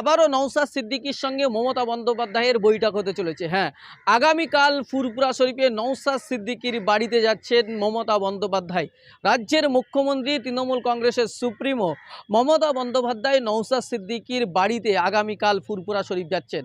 আবারও নওসাদ সিদ্দিকির সঙ্গে মমতা বন্দ্যোপাধ্যায়ের বৈঠক হতে চলেছে। হ্যাঁ আগামীকাল ফুরপুরা শরীফে নওসাদ সিদ্দিকির বাড়িতে যাচ্ছেন মমতা বন্দ্যোপাধ্যায়। রাজ্যের মুখ্যমন্ত্রী, তৃণমূল কংগ্রেসের সুপ্রিমো মমতা বন্দ্যোপাধ্যায় নওসাদ সিদ্দিকির বাড়িতে আগামীকাল ফুরপুরা শরীফ যাচ্ছেন।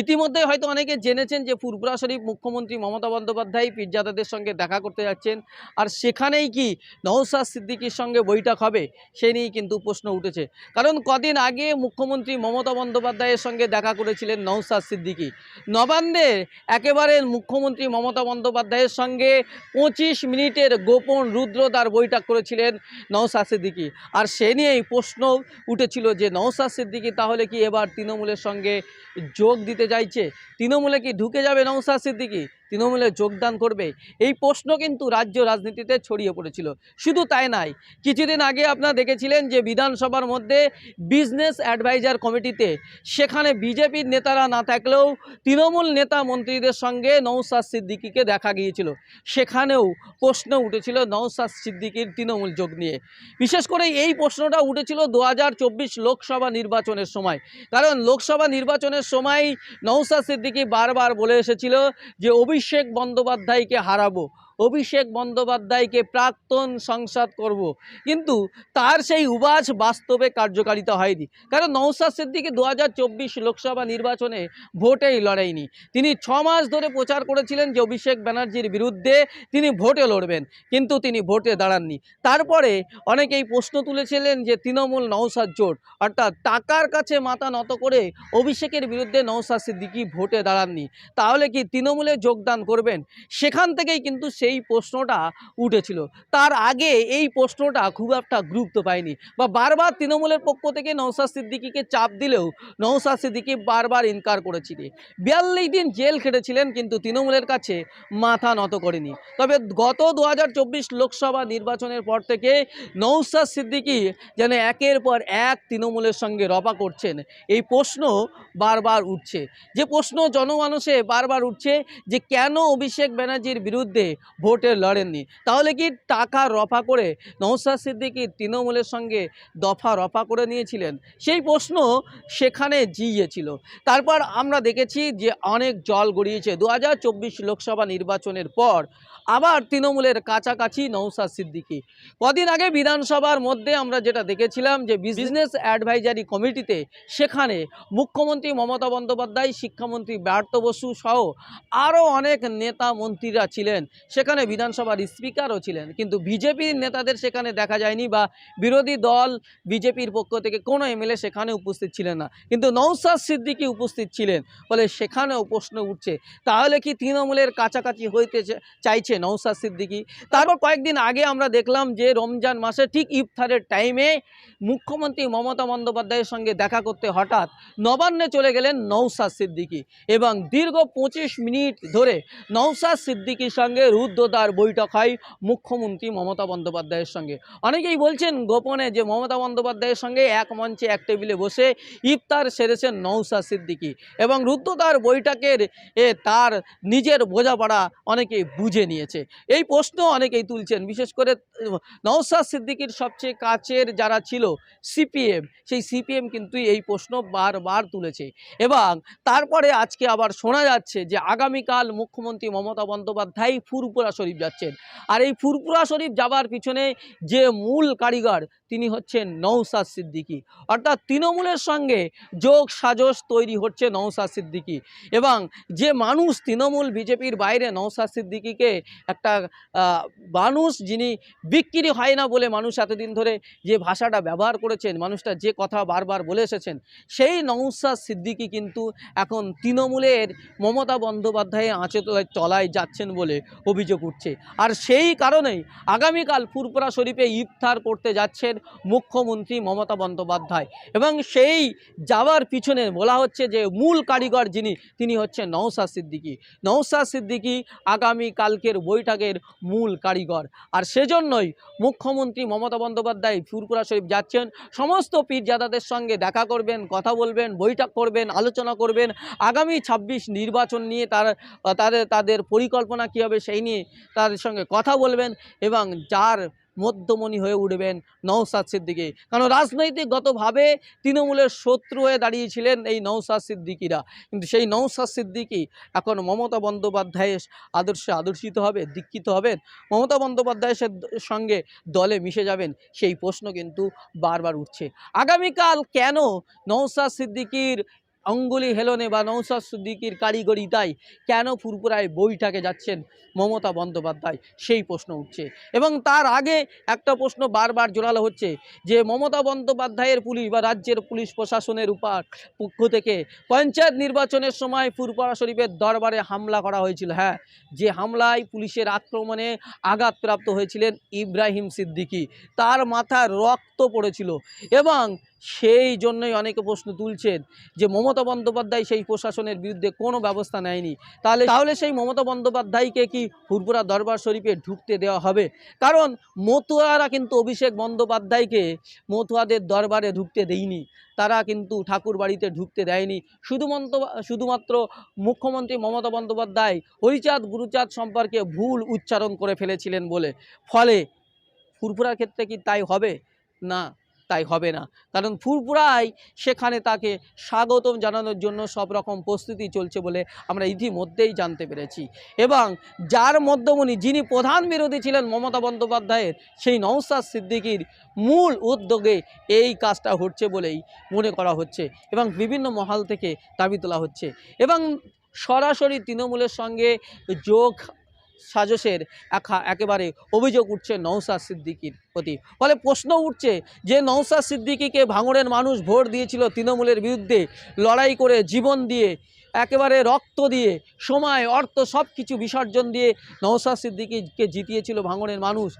ইতিমধ্যে হয়তো অনেকে জেনেছেন যে ফুরপুরা শরীফ মুখ্যমন্ত্রী মমতা বন্দ্যোপাধ্যায় পীরজাদাদের সঙ্গে দেখা করতে যাচ্ছেন। আর সেখানেই কি নওসাদ সিদ্দিকির সঙ্গে বৈঠক হবে, সে নিয়েই কিন্তু প্রশ্ন উঠেছে। কারণ কদিন আগে মুখ্যমন্ত্রী মমতা বন্দ্যোপাধ্যায়ের সঙ্গে দেখা করেছিলেন নৌসাদ সিদ্দিকি। নবান্নে একেবারে মুখ্যমন্ত্রী মমতা বন্দ্যোপাধ্যায়ের সঙ্গে পঁচিশ মিনিটের গোপন রুদ্রদার বৈঠক করেছিলেন নৌসাদ সিদ্দিকি। আর সে নিয়েই প্রশ্ন উঠেছিল যে নৌসাদ সিদ্দিকি তাহলে কি এবার তৃণমূলের সঙ্গে যোগ দিতে চাইছে? তৃণমূলে কি ঢুকে যাবে নৌসাদ সিদ্দিকী? তৃণমূলে যোগদান করবে। এই প্রশ্ন কিন্তু রাজ্য রাজনীতিতে ছড়িয়ে পড়েছিল। শুধু তাই নাই কিছুদিন আগে আপনারা দেখেছিলেন যে বিধানসভার মধ্যে বিজনেস অ্যাডভাইজার কমিটিতে সেখানে বিজেপির নেতারা না থাকলেও তৃণমূল নেতা মন্ত্রীদের সঙ্গে নৌসাদ সিদ্দিকিকে দেখা গিয়েছিল। সেখানেও প্রশ্ন উঠেছিল নৌসাদ সিদ্দিকির তৃণমূল যোগ নিয়ে। বিশেষ করে এই প্রশ্নটা উঠেছিল দু হাজার চব্বিশ লোকসভা নির্বাচনের সময়। কারণ লোকসভা নির্বাচনের সময় নৌসাদ সিদ্দিকি বারবার বলে এসেছিল যে অভিষেক বন্দ্যোপাধ্যায়কে হারাবো। অভিষেক বন্দ্যোপাধ্যায়কে প্রাক্তন সংসদ করব। কিন্তু তার সেই উবাজ বাস্তবে কার্যকারিতা হয়নি। কারণ নৌসাদ সিদ্দিকি দু লোকসভা নির্বাচনে ভোটেই লড়াইনি। তিনি ছ মাস ধরে প্রচার করেছিলেন যে অভিষেক ব্যানার্জির বিরুদ্ধে তিনি ভোটে লড়বেন। কিন্তু তিনি ভোটে দাঁড়াননি। তারপরে অনেকেই প্রশ্ন তুলেছিলেন যে তৃণমূল নৌসাদ জোট, অর্থাৎ টাকার কাছে মাথা নত করে অভিষেকের বিরুদ্ধে নৌসাদ সিদ্দিকি ভোটে দাঁড়াননি। তাহলে কি তৃণমূলে যোগদান করবেন? সেখান থেকেই কিন্তু সেই প্রশ্নটা উঠেছিল। তার আগে এই প্রশ্নটা খুব একটা গুরুত্ব পায়নি বা বারবার তৃণমূলের পক্ষ থেকে নৌসাদ সিদ্দিকিকে চাপ দিলেও নৌসাদ সিদ্দিকি বারবার ইনকার করেছিলেন। বিয়াল্লিশ দিন জেল খেটেছিলেন কিন্তু তৃণমূলের কাছে মাথা নত করেনি। তবে গত দু হাজার চব্বিশ লোকসভা নির্বাচনের পর থেকে নৌসাদ সিদ্দিকি যেন একের পর এক তৃণমূলের সঙ্গে রপা করছেন, এই প্রশ্ন বারবার উঠছে। যে প্রশ্ন জনমানুষে বারবার উঠছে যে কেন অভিষেক ব্যানার্জির বিরুদ্ধে ভোটে লড়েননি। তাহলে কি টাকা রফা করে নৌসাদ সিদ্দিকি তৃণমূলের সঙ্গে দফা রফা করে নিয়েছিলেন? সেই প্রশ্ন সেখানে জিইয়েছিল তারপর আমরা দেখেছি যে অনেক জল গড়িয়েছে। দু হাজার চব্বিশ লোকসভা নির্বাচনের পর আবার তৃণমূলের কাছাকাছি নৌসাদ সিদ্দিকি। কদিন আগে বিধানসভার মধ্যে আমরা যেটা দেখেছিলাম যে বিজনেস অ্যাডভাইজারি কমিটিতে সেখানে মুখ্যমন্ত্রী মমতা বন্দ্যোপাধ্যায়, শিক্ষামন্ত্রী ব্যর্থ বসু সহ আরও অনেক নেতা মন্ত্রীরা ছিলেন। সেখানে বিধানসভার স্পিকারও ছিলেন। কিন্তু বিজেপির নেতাদের সেখানে দেখা যায়নি বা বিরোধী দল বিজেপির পক্ষ থেকে কোনো এমএলএ সেখানে উপস্থিত ছিলেন না। কিন্তু নৌসাদ সিদ্দিকি উপস্থিত ছিলেন, ফলে সেখানেও প্রশ্ন উঠছে, তাহলে কি তৃণমূলের কাছাকাছি হইতে চাইছে নৌসাদ সিদ্দিকি? তারপর কয়েকদিন আগে আমরা দেখলাম যে রমজান মাসে ঠিক ইফতারের টাইমে মুখ্যমন্ত্রী মমতা বন্দ্যোপাধ্যায়ের সঙ্গে দেখা করতে হঠাৎ নবান্নে চলে গেলেন নৌসাদ সিদ্দিকি এবং দীর্ঘ পঁচিশ মিনিট ধরে নৌসাদ সিদ্দিকির সঙ্গে রুদ্ধদ্বার বৈঠক হয় মুখ্যমন্ত্রী মমতা বন্দ্যোপাধ্যায়ের সঙ্গে। অনেকেই বলছেন গোপনে যে মমতা বন্দ্যোপাধ্যায়ের সঙ্গে এক মঞ্চে এক টেবিলে বসে ইফতার সেরেছেন নৌসাদ সিদ্দিকি এবং রুদ্ধদ্বার বৈঠকের এ তার নিজের বোঝাপড়া অনেকেই বুঝে নিয়েছে। এই প্রশ্ন অনেকেই তুলছেন বিশেষ করে উম, নওসাদ সিদ্দিকির সবচেয়ে কাছের যারা ছিল সিপিএম সেই সিপিএম কিন্তু এই প্রশ্ন বারবার তুলেছে এবং তারপরে আজকে আবার শোনা যাচ্ছে যে আগামীকাল মুখ্যমন্ত্রী মমতা বন্দ্যোপাধ্যায় ফুরপুরা শরীফ যাচ্ছেন। আর এই ফুরপুরা শরীফ যাবার পিছনে যে মূল কারিগর, তিনি হচ্ছেন নৌসাদ সিদ্দিকি। অর্থাৎ তৃণমূলের সঙ্গে যোগ সাজস তৈরি হচ্ছে নৌসাদ সিদ্দিকি। এবং যে মানুষ তৃণমূল বিজেপির বাইরে নৌসাদ সিদ্দিকিকে একটা মানুষ যিনি বিক্রি হয় না বলে মানুষ এতদিন ধরে যে ভাষাটা ব্যবহার করেছেন, মানুষটা যে কথা বারবার বলে এসেছেন, সেই নৌসাদ সিদ্দিকি কিন্তু এখন তৃণমূলের মমতা বন্দ্যোপাধ্যায়ের আঁচে তলায় যাচ্ছেন বলে অভিযোগ উঠছে আর সেই কারণেই আগামীকাল ফুরপুরা শরীফে ইফতার করতে যাচ্ছেন মুখ্যমন্ত্রী মমতা বন্দ্যোপাধ্যায়। এবং সেই যাওয়ার পিছনে বলা হচ্ছে যে মূল কারিগর যিনি, তিনি হচ্ছেন নওসাদ সিদ্দিকী। নওসাদ সিদ্দিকী আগামী কালকের বৈঠকের মূল কারিগর। আর সেজন্যই মুখ্যমন্ত্রী মমতা বন্দ্যোপাধ্যায় ফুরপুরা শরীফ যাচ্ছেন। সমস্ত পীরজাদাদের সঙ্গে দেখা করবেন, কথা বলবেন, বৈঠক করবেন, আলোচনা করবেন। আগামী ছাব্বিশ নির্বাচন নিয়ে তার, তাদের তাদের পরিকল্পনা কী হবে সেই নিয়ে তাদের সঙ্গে কথা বলবেন এবং যার মধ্যমণি হয়ে উঠবেন নওসাদ সিদ্দিকী। কারণ রাজনৈতিকগতভাবে তৃণমূলের শত্রু হয়ে দাঁড়িয়েছিলেন এই নওসাদ সিদ্দিকিরা। কিন্তু সেই নওসাদ সিদ্দিকী এখন মমতা বন্দ্যোপাধ্যায়ের আদর্শে আদর্শিত হবে, দীক্ষিত হবেন। মমতা বন্দ্যোপাধ্যায়ের সঙ্গে দলে মিশে যাবেন, সেই প্রশ্ন কিন্তু বারবার উঠছে। আগামীকাল কেন নওসাদ সিদ্দিকির অঙ্গুলি হেলনে বা নৌসাদ সিদ্দিকির কারিগরিতায় কেন ফুরপুরায় বইটাকে যাচ্ছেন মমতা বন্দ্যোপাধ্যায়? সেই প্রশ্ন উঠছে। এবং তার আগে একটা প্রশ্ন বারবার জোরালো হচ্ছে যে মমতা বন্দ্যোপাধ্যায়ের পুলিশ বা রাজ্যের পুলিশ প্রশাসনের উপার পক্ষ থেকে পঞ্চায়েত নির্বাচনের সময় ফুরপুরা শরীফের দরবারে হামলা করা হয়েছিল। হ্যাঁ যে হামলায় পুলিশের আক্রমণে আঘাতপ্রাপ্ত হয়েছিলেন ইব্রাহিম সিদ্দিকি। তার মাথায় রক্ত পড়েছিল এবং সেই জন্যই অনেকে প্রশ্ন তুলছেন যে মমতা বন্দ্যোপাধ্যায় সেই প্রশাসনের বিরুদ্ধে কোনো ব্যবস্থা নেয়নি। তাহলে তাহলে সেই মমতা বন্দ্যোপাধ্যায়কে কি ফুরপুরা দরবার শরীফে ঢুকতে দেওয়া হবে? কারণ মতুয়ারা কিন্তু অভিষেক বন্দ্যোপাধ্যায়কে মতুয়াদের দরবারে ঢুকতে দেয়নি। তারা কিন্তু ঠাকুর বাড়িতে ঢুকতে দেয়নি। শুধুমাত্র শুধুমাত্র মুখ্যমন্ত্রী মমতা বন্দ্যোপাধ্যায় হরিচাঁদ, গুরুচাঁদ সম্পর্কে ভুল উচ্চারণ করে ফেলেছিলেন বলে। ফলে ফুরফুরার ক্ষেত্রে কি তাই হবে? না। তাই হবে না। কারণ ফুরফুরায় সেখানে তাকে স্বাগতম জানানোর জন্য সব রকম প্রস্তুতি চলছে বলে আমরা ইতিমধ্যেই জানতে পেরেছি। এবং যার মধ্যমণি যিনি প্রধান বিরোধী ছিলেন মমতা বন্দ্যোপাধ্যায়ের, সেই নওসাদ সিদ্দিকির মূল উদ্যোগে এই কাজটা হচ্ছে বলেই মনে করা হচ্ছে এবং বিভিন্ন মহল থেকে দাবি তোলা হচ্ছে। এবং সরাসরি তৃণমূলের সঙ্গে যোগ সাজসের একা- একেবারে অভিযোগ উঠছে নৌসা সিদ্দিকির প্রতি। ফলে প্রশ্ন উঠছে যে নৌসা সিদ্দিকিকে ভাঙড়ের মানুষ ভোট দিয়েছিল তৃণমূলের বিরুদ্ধে লড়াই করে জীবন দিয়ে একেবারে রক্ত দিয়ে, সময়, অর্থ সব কিছু বিসর্জন দিয়ে নওসাদ সিদ্দিকিকে জিতিয়েছিল ভাঙড়ের মানুষ।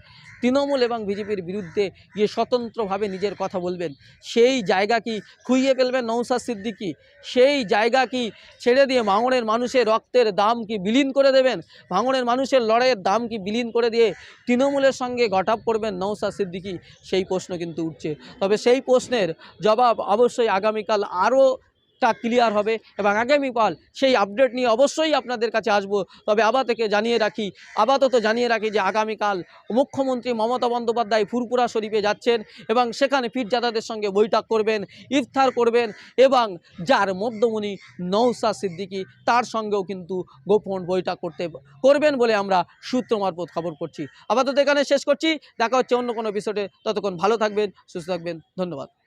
তৃণমূল এবং বিজেপির বিরুদ্ধে গিয়ে স্বতন্ত্রভাবে নিজের কথা বলবেন। সেই জায়গা কি খুইয়ে ফেলবেন নওসাদ সিদ্দিকি? সেই জায়গা কি ছেড়ে দিয়ে ভাঙড়ের মানুষের রক্তের দাম কি বিলীন করে দেবেন? ভাঙড়ের মানুষের লড়াইয়ের দাম কি বিলীন করে দিয়ে তৃণমূলের সঙ্গে গটাপ করবেন নওসাদ সিদ্দিকি? সেই প্রশ্ন কিন্তু উঠছে। তবে সেই প্রশ্নের জবাব অবশ্যই আগামীকাল আরও টা ক্লিয়ার হবে এবং আগামীকাল সেই আপডেট নিয়ে অবশ্যই আপনাদের কাছে আসব। তবে আবার থেকে জানিয়ে রাখি, আপাতত জানিয়ে রাখি যে আগামীকাল মুখ্যমন্ত্রী মমতা বন্দ্যোপাধ্যায় ফুরপুরা শরীফে যাচ্ছেন এবং সেখানে পীরজাদাদের সঙ্গে বৈঠক করবেন, ইফতার করবেন এবং যার মধ্যমণি নৌসা সিদ্দিকি তার সঙ্গেও কিন্তু গোপন বৈঠক করতে, করবেন বলে আমরা সূত্র মারফত খবর করছি। আপাতত এখানে শেষ করছি। দেখা হচ্ছে অন্য কোনো এপিসোডে ততক্ষণ ভালো থাকবেন, সুস্থ থাকবেন। ধন্যবাদ।